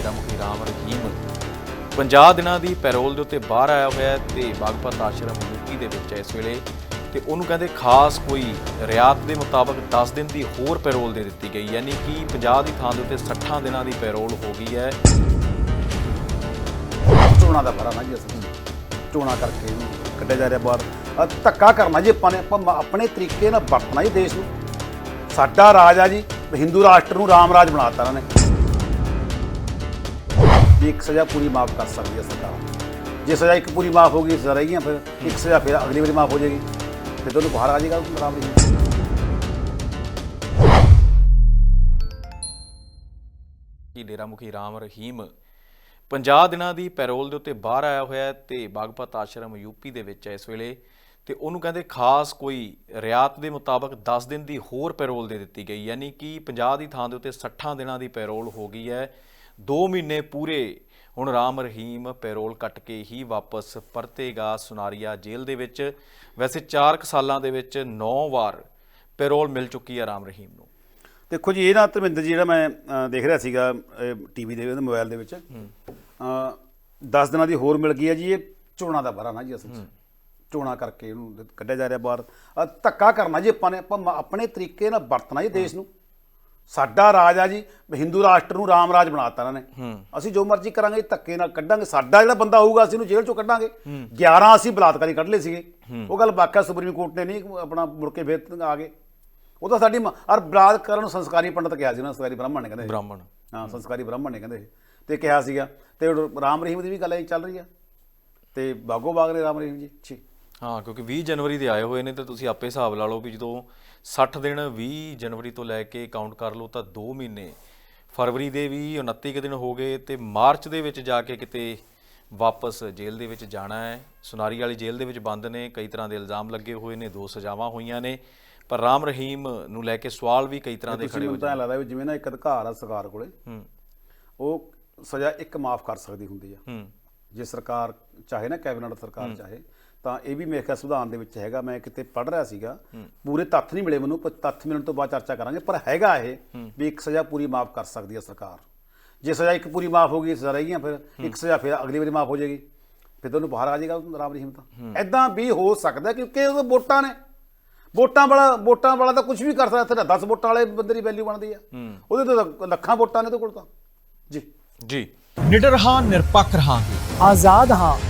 ਡੇਰਾ ਮੁਖੀ ਰਾਮ ਰਹੀਮ। 50 ਦਿਨਾਂ ਦੀ ਪੈਰੋਲ ਦੇ ਉੱਤੇ ਬਾਹਰ ਆਇਆ ਹੋਇਆ ਹੈ ਤੇ ਬਾਗਪਤ ਆਸ਼ਰਮ ਯੂਪੀ ਦੇ ਵਿੱਚ ਇਸ ਵੇਲੇ। ਤੇ ਉਹਨੂੰ ਕਹਿੰਦੇ ਖਾਸ ਕੋਈ ਰਿਆਤ ਦੇ ਮੁਤਾਬਕ 10 ਦਿਨ ਦੀ ਹੋਰ ਪੈਰੋਲ ਦੇ ਦਿੱਤੀ ਗਈ ਯਾਨੀ ਕਿ 50 ਦੀ ਥਾਂ ਦੇ ਉੱਤੇ 60 ਦਿਨਾਂ ਦੀ ਪੈਰੋਲ ਹੋ ਗਈ ਹੈ। ਚੋਣਾਂ ਦਾ ਭਰਾ ਨਾ ਜੀ ਅਸੀਂ ਚੋਣਾਂ ਕਰਕੇ ਇਹਨੂੰ ਕੱਢਿਆ ਜਾ ਰਿਹਾ ਬਾਹਰ। ਆਹ ਧੱਕਾ ਕਰਨਾ ਜੀ ਆਪਾਂ ਨੇ, ਆਪਾਂ ਮ- ਆਪਣੇ ਤਰੀਕੇ ਨਾਲ ਵਰਤਣਾ ਜੀ ਦੇਸ਼ ਨੂੰ। ਸਾਡਾ ਰਾਜ ਆ ਜੀ, ਹਿੰਦੂ ਰਾਸ਼ਟਰ ਨੂੰ ਰਾਮ ਰਾਜ ਬਣਾਤਾ ਇਹਨਾਂ ਨੇ। ਵੀ ਇੱਕ ਸਜ਼ਾ ਪੂਰੀ ਮਾਫ ਕਰ ਸਕਦੀ ਹੈ ਸਰਕਾਰ। ਜੇ ਸਜ਼ਾ ਇੱਕ ਪੂਰੀ ਮਾਫ ਹੋ ਗਈ, ਸਜ਼ਾ ਰਹੇਗੀਆਂ ਫਿਰ ਇੱਕ ਸਜ਼ਾ ਫਿਰ ਅਗਲੀ ਵਾਰੀ ਮਾਫ ਹੋ ਜਾਏਗੀ। ਫਿਰ ਤੁਹਾਨੂੰ ਬਾਹਰ ਆ ਜਾਏਗਾ ਰਾਮ ਜੀ ਕਿ ਡੇਰਾ ਮੁਖੀ ਰਾਮ ਰਹੀਮ 50 ਦਿਨਾਂ ਦੀ ਪੈਰੋਲ ਦੇ ਉੱਤੇ ਬਾਹਰ ਆਇਆ ਹੋਇਆ ਹੈ ਤੇ ਬਾਗਪਤ ਆਸ਼ਰਮ ਯੂਪੀ ਦੇ ਵਿੱਚ ਹੈ ਇਸ ਵੇਲੇ ਤੇ ਉਹਨੂੰ ਕਹਿੰਦੇ ਖਾਸ ਕੋਈ ਰਿਆਤ ਦੇ ਮੁਤਾਬਕ 10 ਦਿਨ ਦੀ ਹੋਰ ਪੈਰੋਲ ਦੇ ਦਿੱਤੀ ਗਈ ਯਾਨੀ ਕਿ 50 ਦੀ ਥਾਂ ਦੇ ਉੱਤੇ 60 ਦਿਨਾਂ ਦੀ ਪੈਰੋਲ ਹੋ ਗਈ ਹੈ। 2 ਮਹੀਨੇ ਪੂਰੇ ਹੁਣ ਰਾਮ ਰਹੀਮ ਪੈਰੋਲ ਕੱਟ ਕੇ ਹੀ ਵਾਪਸ ਪਰਤੇਗਾ ਸੁਨਾਰੀਆ ਜੇਲ੍ਹ ਦੇ ਵਿੱਚ। ਵੈਸੇ 4 ਸਾਲਾਂ ਦੇ ਵਿੱਚ 9 ਵਾਰ ਪੈਰੋਲ ਮਿਲ ਚੁੱਕੀ ਹੈ ਰਾਮ ਰਹੀਮ ਨੂੰ। ਦੇਖੋ ਜੀ ਇਹ ਨਾ ਧਰਮਿੰਦਰ ਜੀ ਜਿਹੜਾ ਮੈਂ ਦੇਖ ਰਿਹਾ ਸੀਗਾ ਟੀਵੀ ਦੇ ਉਹਦੇ ਮੋਬਾਈਲ ਦੇ ਵਿੱਚ। ਅ 10 ਦਿਨਾਂ ਦੀ ਹੋਰ ਮਿਲ ਗਈ ਹੈ ਜੀ ਇਹ ਚੋਣਾਂ ਦਾ ਭਰਾ ਨਾ ਜੀ ਅਸਲ 'ਚ। ਚੋਣਾਂ ਕਰਕੇ ਇਹਨੂੰ ਕੱਢਿਆ ਜਾ ਰਿਹਾ ਬਾਹਰ। ਧੱਕਾ ਕਰਨਾ ਜੀ ਆਪਾਂ ਨੇ ਆਪਾਂ ਆਪਣੇ ਤਰੀਕੇ ਨਾਲ ਵਰਤਣਾ ਜੀ ਦੇਸ਼ ਨੂੰ। ਸਾਡਾ ਰਾਜ ਆ ਜੀ ਹਿੰਦੂ ਰਾਸ਼ਟਰ ਨੂੰ ਰਾਮ ਰਾਜ ਬਣਾਤਾ ਇਹਨਾਂ ਨੇ। ਅਸੀਂ ਜੋ ਮਰਜ਼ੀ ਕਰਾਂਗੇ ਧੱਕੇ ਨਾਲ ਕੱਢਾਂਗੇ। ਸਾਡਾ ਜਿਹੜਾ ਬੰਦਾ ਹੋਊਗਾ ਅਸੀਂ ਉਹਨੂੰ ਜੇਲ੍ਹ ਚੋਂ ਕੱਢਾਂਗੇ। 11 ਅਸੀਂ ਬਲਾਤਕਾਰੀ ਕੱਢ ਲਏ ਸੀਗੇ। ਉਹ ਗੱਲ ਵਾਕਿਆ ਸੁਪਰੀਮ ਕੋਰਟ ਨੇ ਨਹੀਂ ਆਪਣਾ ਮੁੜ ਕੇ ਫੇਰ ਆ ਗਏ। ਉਹ ਤਾਂ ਸਾਡੀ ਔਰ ਬਲਾਤਕਾਰਾਂ ਨੂੰ ਸੰਸਕਾਰੀ ਪੰਡਤ ਕਿਹਾ ਸੀ ਨਾ ਸੰਸਕਾਰੀ ਬ੍ਰਾਹਮਣ ਨੇ ਕਹਿੰਦੇ। ਬ੍ਰਾਹਮਣ। ਹਾਂ ਸੰਸਕਾਰੀ ਬ੍ਰਾਹਮਣ ਨੇ ਕਹਿੰਦੇ ਤੇ ਕਿਹਾ ਸੀਗਾ ਤੇ ਰਾਮ ਰਹੀਮ ਦੀ ਵੀ ਗੱਲ ਚੱਲ ਰਹੀ ਆ। ਤੇ ਬਾਗੋ ਬਾਗ ਨੇ ਰਾਮ ਰਹੀਮ ਜੀ ਛੀ। ਹਾਂ ਕਿਉਂਕਿ 20 ਜਨਵਰੀ ਦੇ ਆਏ ਹੋਏ ਨੇ ਤੇ ਤੁਸੀਂ ਆਪੇ ਹਿਸਾਬ ਲਾ ਲਓ ਵੀ ਜਦੋਂ 60 ਦਿਨ 20 ਜਨਵਰੀ ਤੋਂ ਲੈ ਕੇ ਕਾਊਂਟ ਕਰ ਲਓ ਤਾਂ 2 ਮਹੀਨੇ। ਫਰਵਰੀ ਦੇ ਵੀ 29 ਕੁ ਦਿਨ ਹੋ ਗਏ ਤੇ ਮਾਰਚ ਦੇ ਵਿੱਚ ਜਾ ਕੇ ਕਿਤੇ ਵਾਪਸ ਜੇਲ੍ਹ ਦੇ ਵਿੱਚ ਜਾਣਾ ਹੈ। ਸੁਨਾਰੀ ਵਾਲੀ ਜੇਲ੍ਹ ਦੇ ਵਿੱਚ ਬੰਦ ਨੇ ਕਈ ਤਰ੍ਹਾਂ ਦੇ ਇਲਜ਼ਾਮ ਲੱਗੇ ਹੋਏ ਨੇ ਦੋ ਸਜ਼ਾਵਾਂ ਹੋਈਆਂ ਨੇ। ਪਰ ਰਾਮ ਰਹੀਮ ਨੂੰ ਲੈ ਕੇ ਸਵਾਲ ਵੀ ਕਈ ਤਰ੍ਹਾਂ ਦੇ ਖੜੇ ਹੋ ਐਂ ਲੱਗਦਾ ਵੀ ਜਿਵੇਂ ਨਾ ਇੱਕ ਅਧਿਕਾਰ ਆ ਸਰਕਾਰ ਕੋਲੇ ਹੂੰ। ਉਹ ਸਜ਼ਾ ਇੱਕ ਮਾਫ ਕਰ ਸਕਦੀ ਹੁੰਦੀ ਆ। ਹੂੰ। ਜੇ ਸਰਕਾਰ ਚਾਹੇ ਨਾ ਕੈਬਨਿਟ ਸਰਕਾਰ ਚਾਹੇ ਤਾਂ ਇਹ ਵੀ ਮੇਰੇ ਖਿਆਲ ਸੰਵਿਧਾਨ ਦੇ ਵਿੱਚ ਹੈਗਾ। ਮੈਂ ਕਿਤੇ ਪੜ੍ਹ ਰਿਹਾ ਸੀਗਾ। ਪੂਰੇ ਤੱਥ ਨਹੀਂ ਮਿਲੇ ਮੈਨੂੰ ਪਰ ਤੱਥ ਮਿਲਣ ਤੋਂ ਬਾਅਦ ਚਰਚਾ ਕਰਾਂਗੇ। ਪਰ ਹੈਗਾ ਇਹ ਵੀ ਇੱਕ ਸਜ਼ਾ ਪੂਰੀ ਮਾਫ ਕਰ ਸਕਦੀ ਹੈ ਸਰਕਾਰ। ਜੇ ਸਜ਼ਾ ਇੱਕ ਪੂਰੀ ਮਾਫ ਹੋ ਗਈ ਸਜ਼ਾ ਰਹੇਗੀਆਂ ਫਿਰ ਇੱਕ ਸਜ਼ਾ ਫਿਰ ਅਗਲੀ ਵਾਰੀ ਮਾਫ ਹੋ ਜਾਏਗੀ। ਫਿਰ ਤੁਹਾਨੂੰ ਬਾਹਰ ਆ ਜਾਏਗਾ ਰਾਮ ਰਹੀਮ ਤਾਂ। ਐਦਾਂ ਵੀ ਹੋ ਸਕਦਾ ਕਿਉਂਕਿ ਉਹ ਵੋਟਾਂ ਨੇ। ਵੋਟਾਂ ਵਾਲਾ ਵੋਟਾਂ ਵਾਲਾ ਤਾਂ ਕੁਝ ਵੀ ਕਰ ਸਕਦਾ। ਇੱਥੇ 10 ਵੋਟਾਂ ਵਾਲੇ ਬੰਦੇ ਦੀ ਵੈਲਿਊ ਬਣਦੀ ਆ। ਉਹਦੇ ਤੋਂ ਤਾਂ ਲੱਖਾਂ ਵੋਟਾਂ ਨੇ ਉਹਦੇ ਕੋਲ ਤਾਂ। ਜੀ। ਜੀ। ਨਿਡਰ ਹਾਂ ਨਿਰਪੱਖ ਰਹਾਂਗੇ। ਆਜ਼ਾਦ ਹਾਂ।